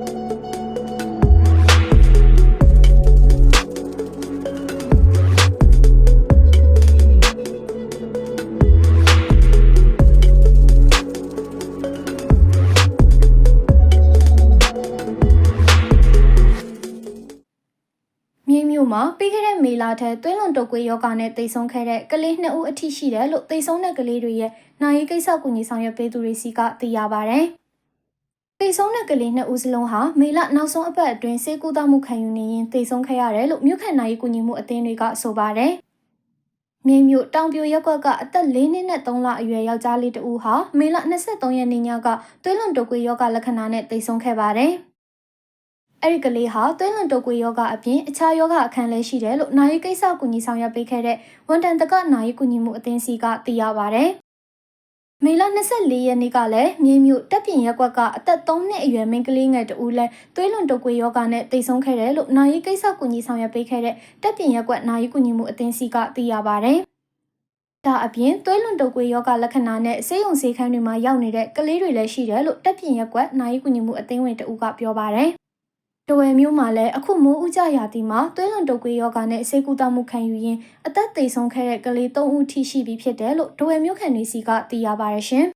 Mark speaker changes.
Speaker 1: မြိတ်မြို့မှာပြီးခဲ့တဲ့မေလထဲသွေးလွန်တုပ်ကွေးယောဂနဲ့တိတ်ဆုံးခဲ့တဲ့ကလေးနှစ်ဦးအထိရှိတယ်လို့တိတ်ဆုံးတဲ့ကလေးတွေရဲ့နိုင်ရေးကိစ္စကူညီဆောင်ရွက်ပေးသူတွေစီကသိရပါဗျ။ တိတ်ဆုံးတဲ့ကလေးနှစ်ဦးစလုံးဟာမေလနောက်ဆုံးအပတ်အတွင်းစေကူတာမှုခံယူနေရင်တိတ်ဆုံးခဲ့ရတယ်လို့မြို့ခံနိုင်ရေးကူညီမှုအသင်းတွေကဆိုပါတယ်။မြိတ်မြို့တောင်ပြိုရက်ကွက်ကအသက်၄နှစ်နဲ့3လအရွယ်ယောက်ျားလေးတဦးဟာမေလ23ရက်နေ့ညကသွေးလွန်တုပ်ကွေးယောဂလက္ခဏာနဲ့တိတ်ဆုံးခဲ့ပါတယ်။အဲ့ဒီကလေးဟာသွေးလွန်တုပ်ကွေးယောဂအပြင်အခြားယောဂအခန်းလည်းရှိတယ်လို့နာယီကိစ္စကူညီဆောင်ရွက်ပေးခဲ့တဲ့ဝန်တန်တကနာယီကူညီမှုအသင်းစီကသိရပါဗျ။ မေလ24ရက်နေ့ကလည်းမြေမြို့တက်ပြင်ရက်ကွက်ကအသက်3နှစ်အရွယ်မိန်းကလေးငယ်တဦးလည်းသွေးလွန်တုပ်ကွေးယောဂနဲ့တိတ်ဆုံးခဲ့တယ်လို့နာယီကိစ္စကူညီဆောင်ရွက်ပေးခဲ့တဲ့တက်ပြင်ရက်ကွက်နာယီကူညီမှုအသင်းစီကသိရပါဗျ။ဒါအပြင်သွေးလွန်တုပ်ကွေးယောဂလက္ခဏာနဲ့ဆေးရုံဆေးခန်းတွေမှာရောက်နေတဲ့ကလေးတွေလည်းရှိတယ်လို့တက်ပြင်ရက်ကွက်နာယီကူညီမှုအသင်းဝင်တဦးကပြောပါဗျ။ တဝယ်မျိုးမှာလည်းအခုမိုးဥကြရာသီမှာသွေးလွန်တုပ်ကွေးယောဂနဲ့ဆေးကုသမှုခံယူရင်းအသက်သေဆုံးခဲ့တဲ့ကလေး၃ဦးထိရှိပြီဖြစ်တယ်လို့တဝယ်မျိုးခံနေစီကသိရပါရရှင်